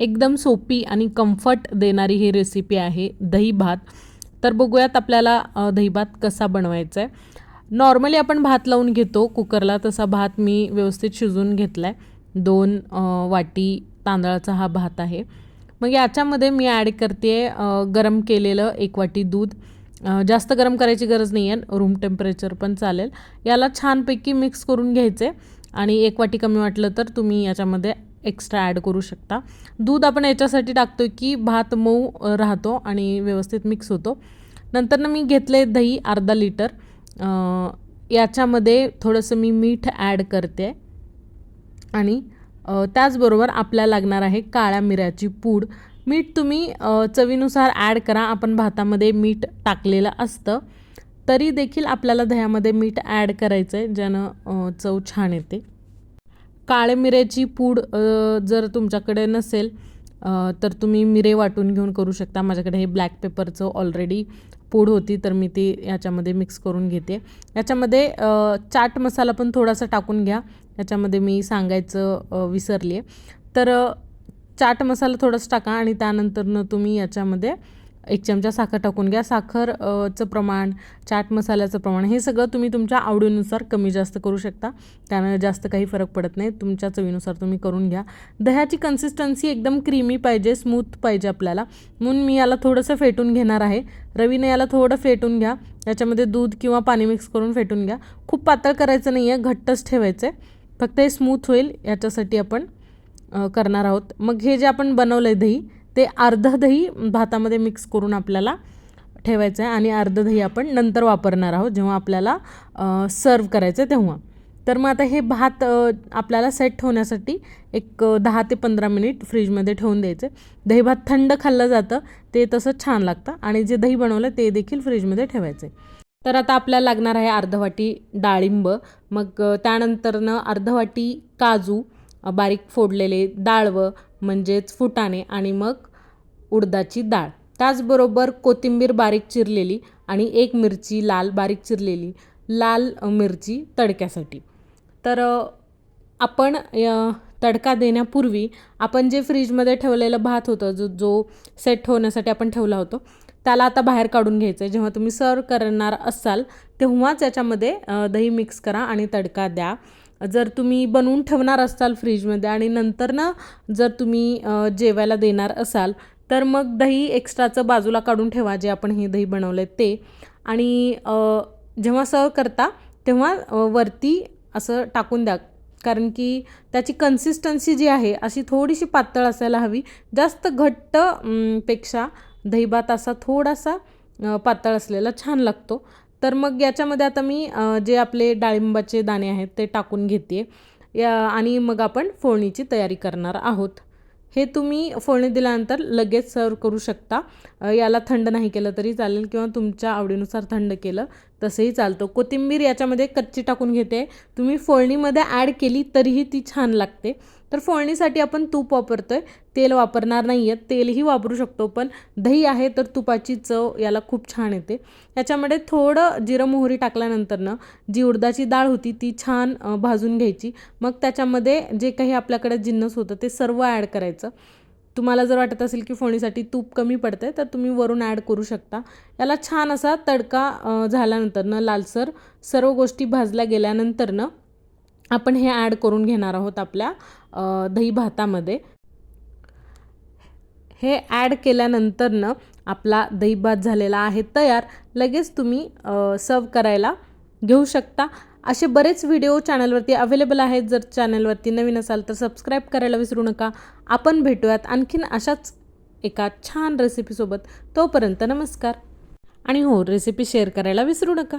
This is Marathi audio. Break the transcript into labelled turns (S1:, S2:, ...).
S1: एकदम सोपी आणि कम्फर्ट देणारी ही रेसिपी आहे दही भात. तर बघूयात आपल्याला दही भात कसा बनवायचा आहे नॉर्मली आपण भात लावून घेतो कुकरला तसा भात मी व्यवस्थित शिजवून घेतला आहे दोन वाटी तांदळाचा हा भात आहे. मग याच्यामध्ये मी ॲड करते गरम केलेलं एक वाटी दूध. जास्त गरम करायची गरज नाही आहे रूम टेम्परेचर पण चालेल. याला छानपैकी मिक्स करून घ्यायचे आणि एक वाटी कमी वाटलं तर तुम्ही याच्यामध्ये एक्स्ट्रा ॲड करू शकता. दूध आपण याच्यासाठी टाकतो की भात मऊ राहतो आणि व्यवस्थित मिक्स होतो. नंतर ना मी घेतले दही अर्धा लिटर याच्यामध्ये थोडंसं मी मीठ ॲड करते. आणि त्याचबरोबर आपल्याला लागणार आहे काळ्या मिऱ्याची पूड. मीठ तुम्ही चवीनुसार ॲड करा. आपण भातामध्ये मीठ टाकलेलं असतं. तरी देखील आपल्याला दह्यामध्ये मीठ ॲड करायचं आहे ज्यानं चव छान येते. काळे मिऱ्याची पूड जर तुमच्याकडे नसेल तर तुम्ही मिरे वाटून घेऊन करू शकता. माझ्याकडे हे ब्लॅक पेपरचं ऑलरेडी पूड होती तर मी ती याच्यामध्ये मिक्स करून घेते. याच्यामध्ये चाट मसाला पण थोडासा टाकून घ्या. याच्यामध्ये मी सांगायचं विसरली आहे तर चाट मसाला थोडासा टाका आणि त्यानंतरनं तुम्ही याच्यामध्ये एक चमचा साखर टाकून घ्या. साखर चं प्रमाण चाट मसाल्याचं प्रमाण हे सगळं तुम्ही तुमच्या आवडीनुसार कमी जास्त करू शकता. त्यानं जास्त काही फरक पडत नाही. तुमच्या चवीनुसार तुम्ही करून घ्या. दह्याची कन्सिस्टन्सी एकदम क्रीमी पाहिजे स्मूथ पाहिजे आपल्याला. म्हणून मी याला थोडंसं फेटून घेणार आहे. रवीने याला थोडं फेटून घ्या. याच्यामध्ये दूध किंवा पाणी मिक्स करून फेटून घ्या. खूप पातळ करायचं नाही आहे घट्टच ठेवायचं आहे फक्त हे स्मूथ होईल. याच्यासाठी आपण करणार आहोत. मग हे जे आपण बनवलं आहे दही ते अर्धं दही भातामध्ये मिक्स करून आपल्याला ठेवायचं आहे आणि अर्धं दही आपण नंतर वापरणार आहोत. जेव्हा आपल्याला सर्व करायचं आहे तेव्हा. तर मग आता हे भात आपल्याला सेट होण्यासाठी एक दहा ते पंधरा मिनिट फ्रीजमध्ये ठेवून द्यायचे दही भात थंड खाल्लं जातं ते तसं छान लागतं आणि जे दही बनवलं ते देखील फ्रीजमध्ये ठेवायचे तर आता आपल्याला लागणार आहे अर्धवाटी डाळिंब. मग त्यानंतरनं अर्धवाटी काजू बारीक फोडलेले डाळवं म्हणजेच फुटाणे आणि मग उडदाची डाळ. त्याचबरोबर कोथिंबीर बारीक चिरलेली आणि एक मिरची लाल बारीक चिरलेली लाल मिरची तडक्यासाठी. तर आपण तडका देण्यापूर्वी आपण जे फ्रीजमध्ये ठेवलेलं भात होतं जो जो सेट होण्यासाठी आपण ठेवला होतो त्याला आता बाहेर काढून घ्यायचं आहे जेव्हा तुम्ही सर्व करणार असाल तेव्हाच याच्यामध्ये दही मिक्स करा आणि तडका द्या. जर तुम्ही बनवून ठेवणार असाल फ्रीजमध्ये आणि नंतर ना जर तुम्ही जेवायला देणार असाल तर मग दही एक्स्ट्राचं बाजूला काढून ठेवा जे आपण हे दही बनवलं आहे ते. आणि जेव्हा सर्व करता तेव्हा वरती असं टाकून द्या. कारण की त्याची कन्सिस्टन्सी जी आहे अशी थोडीशी पातळ असायला हवी. जास्त घट्टपेक्षा दहीभात असा थोडासा पातळ असलेला छान लागतो. तर मग याच्यामध्ये आता मी जे आपले डाळिंबाचे दाणे आहेत ते टाकून घेते या आणि मग आपण फोडणीची तयारी करणार आहोत. हे तुम्ही फोडणी दिल्यानंतर लगेच सर्व करू शकता. याला थंड नाही केलं तरी चालेल किंवा तुमच्या आवडीनुसार थंड केलं तसंही चालतो. कोथिंबीर याच्यामध्ये कच्ची टाकून घेते. तुम्ही फोडणीमध्ये ॲड केली तरीही ती छान लागते. तर फोडणीसाठी आपण तूप वापरतो आहे तेल वापरणार नाही आहे तेलही वापरू शकतो पण दही आहे तर तुपाची चव याला खूप छान येते. याच्यामध्ये थोडं जिरं मोहरी टाकल्यानंतरनं जी उडदाची डाळ होती ती छान भाजून घ्यायची. मग त्याच्यामध्ये जे काही आपल्याकडे जिन्नस होतं ते सर्व ॲड करायचं. तुम्हाला जर वाटत असेल की फोडणीसाठी तूप कमी पडते तर तुम्ही वरून ॲड करू शकता. याला छान असा तडका झाल्यानंतरनं लालसर सर्व गोष्टी भाजल्या गेल्यानंतरनं आपण हे ॲड करून घेणार आहोत आपल्या दही भातामध्ये. हे ॲड केल्यानंतरनं आपला दही भात झालेला आहे तयार. लगेच तुम्ही सर्व करायला घेऊ शकता. असे बरेच व्हिडिओ चॅनलवरती अवेलेबल आहेत. जर चॅनलवरती नवीन असाल तर सबस्क्राईब करायला विसरू नका. आपण भेटूयात आणखीन अशाच एका छान रेसिपीसोबत तोपर्यंत नमस्कार. आणि हो रेसिपी शेअर करायला विसरू नका.